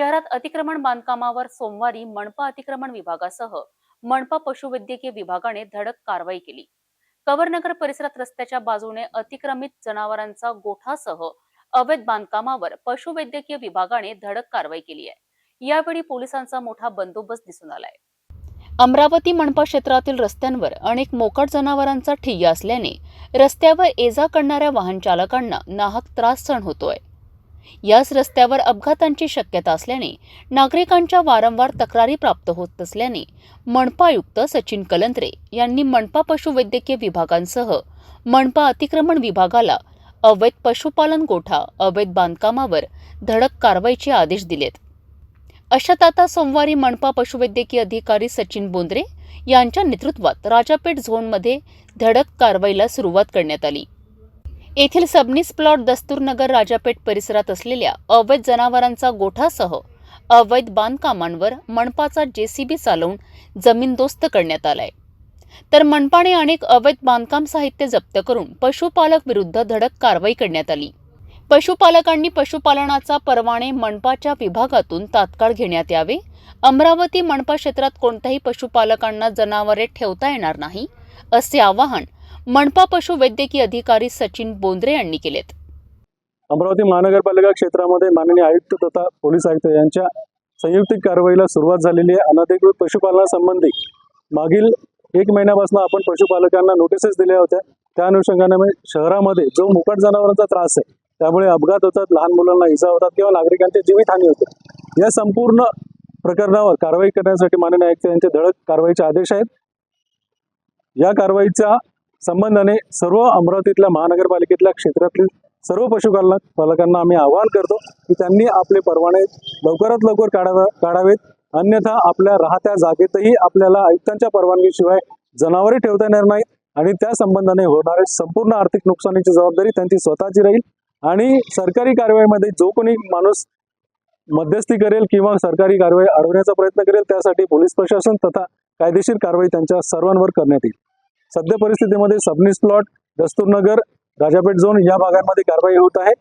शहरात अतिक्रमण बांधकामावर सोमवारी मनपा अतिक्रमण विभागासह मनपा पशुवैद्यकीय विभागाने धडक कारवाई केली. कवरनगर परिसरात रस्त्याच्या बाजूने अतिक्रमित जनावरांचा गोठासह अवैध बांधकामावर पशुवैद्यकीय विभागाने धडक कारवाई केली आहे. यावेळी पोलिसांचा मोठा बंदोबस्त दिसून आलाय. अमरावती मनपा क्षेत्रातील रस्त्यांवर अनेक मोकाट जनावरांचा ठिय्या असल्याने रस्त्यावर ये जा करणाऱ्या वाहन चालकांना नाहक त्रास सहन होतोय. याच रस्त्यावर अपघातांची शक्यता असल्याने नागरिकांच्या वारंवार तक्रारी प्राप्त होत असल्याने मनपा आयुक्त सचिन कलंत्रे यांनी मनपा पशुवैद्यकीय विभागांसह मनपा अतिक्रमण विभागाला अवैध पशुपालन गोठा अवैध बांधकामावर धडक कारवाईचे आदेश दिलेत. अशात आता सोमवारी मनपा पशुवैद्यकीय अधिकारी सचिन बोंद्रे यांच्या नेतृत्वात राजापेठ झोनमध्ये धडक कारवाईला सुरुवात करण्यात आली. येथील सबनीस प्लॉट दस्तूरनगर राजापेठ परिसरात असलेल्या अवैध जनावरांचा गोठासह अवैध बांधकामांवर मनपाचा जेसीबी चालवून जमीनदोस्त करण्यात आलाय. तर मनपाने अनेक अवैध बांधकाम साहित्य जप्त करून पशुपालक विरुद्ध धडक कारवाई करण्यात आली. पशुपालकांनी पशुपालनाचा परवाने मनपाच्या विभागातून तात्काळ घेण्यात यावे. अमरावती मनपा क्षेत्रात कोणत्याही पशुपालकांना जनावरे ठेवता येणार नाही असे आवाहन मनपा पशुवैद्यकीय अधिकारी सचिन बोंद्रे यांनी केलेत. अमरावती महानगरपालिका क्षेत्रामध्ये माननीय आयुक्त तथा पोलीस आयुक्त यांच्या संयुक्त कारवाईला सुरुवात झालेली आहे. अनधिकृत पशुपालनासंबंधी मागील एक महिन्यापासून आपण पशुपालकांना नोटिसेस दिल्या होत्या. त्या अनुषंगाने शहरामध्ये जो मुकट जनावरांचा त्रास आहे त्यामुळे अपघात होतात लहान मुलांना इजा होतात किंवा नागरिकांची जीवितहानी होते. या संपूर्ण प्रकरणावर कारवाई करण्यासाठी माननीय आयुक्त यांचे धडक कारवाईचे आदेश आहेत. या कारवाईच्या संबंधाने सर्व अमरावतीतल्या महानगरपालिकेतल्या क्षेत्रातील सर्व पशुपालक पालकांना आम्ही आवाहन करतो की त्यांनी आपले परवाने लवकरात लवकर काढावा काढावेत. अन्यथा आपल्या राहत्या जागेतही आपल्याला आयुक्तांच्या परवानगीशिवाय जनावरे ठेवता येणार नाहीत आणि त्या संबंधाने होणारे संपूर्ण आर्थिक नुकसानीची जबाबदारी त्यांची स्वतःची राहील. आणि सरकारी कारवाईमध्ये जो कोणी माणूस मध्यस्थी करेल किंवा सरकारी कारवाई अडवण्याचा प्रयत्न करेल त्यासाठी पोलीस प्रशासन तथा कायदेशीर कारवाई त्यांच्या सर्वांवर करण्यात येईल. सध्या परिस्थितीमध्ये सबनीस प्लॉट दस्तूरनगर राजापेठ झोन या भागांमध्ये कारवाई होत आहे.